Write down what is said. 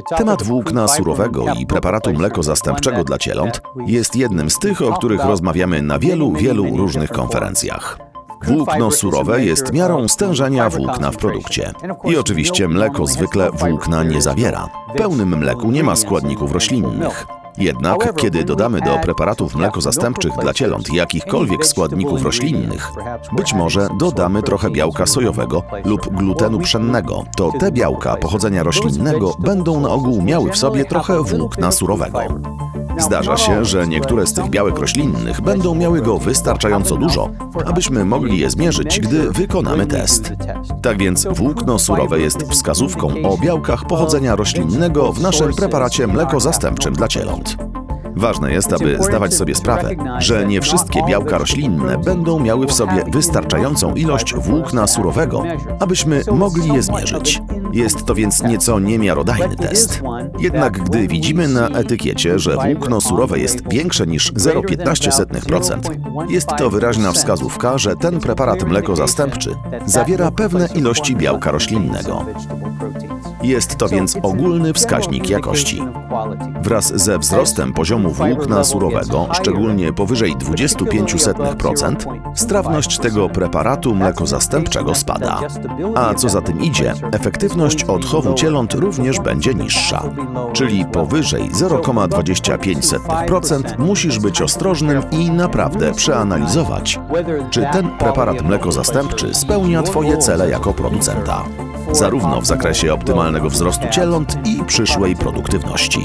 Temat włókna surowego i preparatu mleko zastępczego dla cieląt jest jednym z tych, o których rozmawiamy na wielu, wielu różnych konferencjach. Włókno surowe jest miarą stężenia włókna w produkcie. I oczywiście mleko zwykle włókna nie zawiera. W pełnym mleku nie ma składników roślinnych. Jednak kiedy dodamy do preparatów mleko zastępczych dla cieląt jakichkolwiek składników roślinnych, być może dodamy trochę białka sojowego lub glutenu pszennego, to te białka pochodzenia roślinnego będą na ogół miały w sobie trochę włókna surowego. Zdarza się, że niektóre z tych białek roślinnych będą miały go wystarczająco dużo, abyśmy mogli je zmierzyć, gdy wykonamy test. Tak więc włókno surowe jest wskazówką o białkach pochodzenia roślinnego w naszym preparacie mleko zastępczym dla cieląt. Ważne jest, aby zdawać sobie sprawę, że nie wszystkie białka roślinne będą miały w sobie wystarczającą ilość włókna surowego, abyśmy mogli je zmierzyć. Jest to więc nieco niemiarodajny test. Jednak gdy widzimy na etykiecie, że włókno surowe jest większe niż 0,15%, jest to wyraźna wskazówka, że ten preparat mleko zastępczy zawiera pewne ilości białka roślinnego. Jest to więc ogólny wskaźnik jakości. Wraz ze wzrostem poziomu włókna surowego, szczególnie powyżej 25%, strawność tego preparatu mleko spada. A co za tym idzie, efektywność odchowu cieląt również będzie niższa. Czyli powyżej 0,25% musisz być ostrożnym i naprawdę przeanalizować, czy ten preparat mleko spełnia Twoje cele jako producenta zarówno w zakresie optymalnego wzrostu cieląt i przyszłej produktywności.